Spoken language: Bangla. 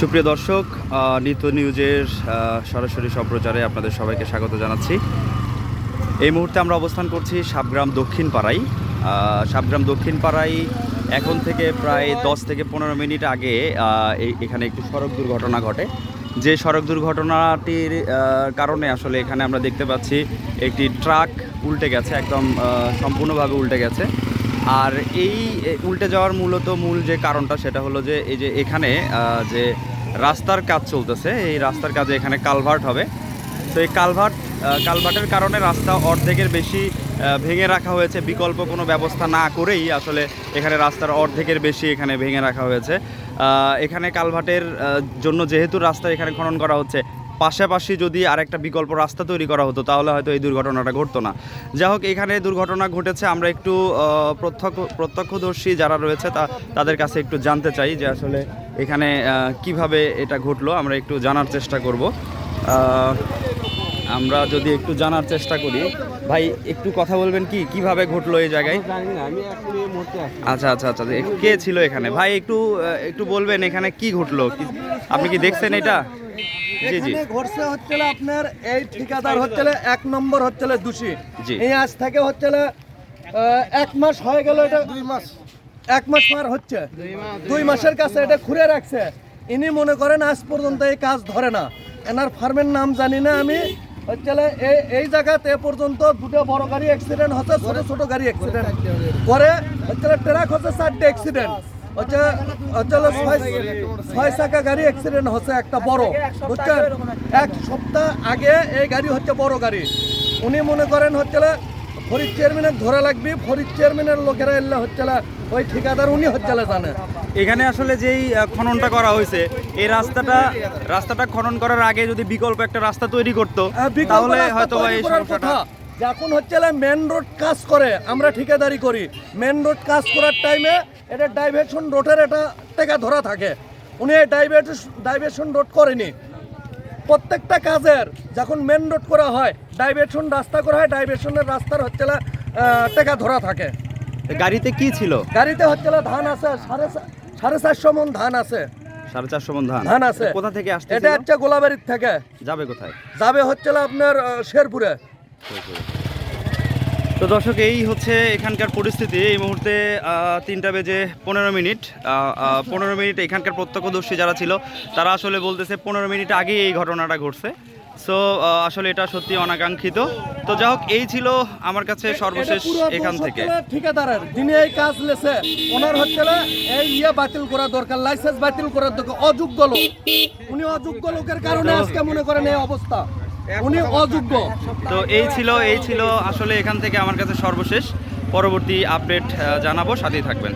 সুপ্রিয় দর্শক নিত্য নিউজের সরাসরি সম্প্রচারে আপনাদের সবাইকে স্বাগত জানাচ্ছি। এই মুহূর্তে আমরা অবস্থান করছি সাবগ্রাম দক্ষিণ পাড়ায়। সাবগ্রাম দক্ষিণ পাড়ায় এখন থেকে প্রায় দশ থেকে পনেরো মিনিট আগে এখানে একটি সড়ক দুর্ঘটনা ঘটে। যে সড়ক দুর্ঘটনাটির কারণে আসলে এখানে আমরা দেখতে পাচ্ছি, একটি ট্রাক উল্টে গেছে, একদম সম্পূর্ণভাবে উল্টে গেছে। আর এই উল্টে যাওয়ার মূলত মূল যে কারণটা সেটা হলো যে, এই যে এখানে যে রাস্তার কাজ চলতেছে, এই রাস্তার কাজে এখানে কালভার্ট হবে। তো এই কালভার্ট কালভার্টের কারণে রাস্তা অর্ধেকের বেশি ভেঙে রাখা হয়েছে। বিকল্প কোনো ব্যবস্থা না করেই আসলে এখানে রাস্তার অর্ধেকের বেশি এখানে ভেঙে রাখা হয়েছে। এখানে কালভার্টের জন্য যেহেতু রাস্তা এখানে খনন করা হচ্ছে পাশাপাশি যদি আরেকটা বিকল্প রাস্তা তৈরি করা হতো তাহলে হয়তো এই দুর্ঘটনাটা ঘটতো না। যাই হোক এখানে দুর্ঘটনা ঘটেছে। আমরা একটু প্রত্যক্ষ প্রত্যক্ষদর্শী যারা রয়েছে তা তাদের কাছে একটু জানতে চাই যে আসলে এখানে কীভাবে এটা ঘটলো। আমরা একটু জানার চেষ্টা করব। আমরা যদি একটু জানার চেষ্টা করি। ভাই একটু কথা বলবেন কি? কীভাবে ঘটলো এই জায়গায়? আচ্ছা আচ্ছা আচ্ছা। কে ছিল এখানে? ভাই একটু একটু বলবেন এখানে কি ঘটলো? আপনি কি দেখছেন এটা? এখানে ঘটছে হচ্ছে আপনার এই ঠিকাদার হচ্ছে এক নম্বর হচ্ছে দোষী। এই আজ থেকে হচ্ছে এক মাস হয়ে গেল এটা। দুই মাস। এক মাস পার হচ্ছে। দুই মাসের কাছে এটা খুঁড়ে রাখছে। ইনি মনে করেন আজ পর্যন্ত এই কাজ ধরে না। এনার ফার্মের নাম জানি না আমি। হচ্ছে এই এই জায়গাতে এ পর্যন্ত দুটো বড় গাড়ি অ্যাক্সিডেন্ট হচ্ছে ছোট ছোট গাড়ি অ্যাক্সিডেন্ট করে হচ্ছে ট্রাক হচ্ছে চারটে অ্যাক্সিডেন্ট হচ্ছে হচ্ছে ছয় ছয় চাকা গাড়ি অ্যাক্সিডেন্ট হচ্ছে একটা বড় বুঝছেন? এক সপ্তাহ আগে এই গাড়ি হচ্ছে বড় গাড়ি। উনি মনে করেন হচ্ছে ফরিদ চেয়ারম্যানের ধরা লাগবে ফরিদ চেয়ারম্যানের লোকেরা এলে হচ্ছে ওই ঠিকাদার উনি হচ্ছে জানে। এখানে আসলে যেই খননটা করা হয়েছে এই রাস্তাটা রাস্তাটা খনন করার আগে যদি বিকল্প একটা রাস্তা তৈরি করতো বিকল্প তাহলে হয়তো এই সমস্যাটা। যখন হচ্ছে মেন রোড কাজ করে আমরা ঠিকাদারি করি। মেন রোড কাজ করার টাইমে এটা ডাইভারশন রোডের এটা টেকা ধরা থাকে। উনি এই ডাইভারশন রোড করেনি। প্রত্যেকটা কাজের যখন মেন রোড করা হয় ডাইভারশন রাস্তা করা হয় ডাইভারশনের রাস্তার হচ্ছে টেকা ধরা থাকে। গাড়িতে কি ছিল? গাড়িতে হচ্ছে ধান আছে সাড়ে সাড়ে চারশো মন ধান আছে। সাড়ে চারশো মন ধান। ধান আছে। কোথা থেকে আসতে এটা হচ্ছে গোলাবাড়ির থেকে। যাবে কোথায়? যাবে হচ্ছে আপনার শেরপুরে। তো দর্শক এই হচ্ছে এখানকার পরিস্থিতি। এই মুহূর্তে তিনটা বেজে পনেরো মিনিট। পনেরো মিনিট এখানকার প্রত্যক্ষদর্শী যারা ছিল তারা আসলে বলতেছে পনেরো মিনিট আগেই এই ঘটনাটা ঘটছে। সো আসলে এটা সত্যি অনাকাঙ্ক্ষিত। তো যাই হোক এই ছিল আমার কাছে সর্বশেষ এখান থেকে। ঠিকাদারের। যিনি এই কাজ লেছে ওনার হচ্ছে এই ইয়ে বাতিল করা দরকার লাইসেন্স বাতিল করার দরকার অযোগ্য লোক। উনি অযোগ্য লোকের কারণে আজকে মনে করেন এই অবস্থা। উনি অযোগ্য। তো এই ছিল এই ছিল আসলে এখান থেকে আমার কাছে সর্বশেষ। পরবর্তী আপডেট জানাব সাথেই থাকবেন।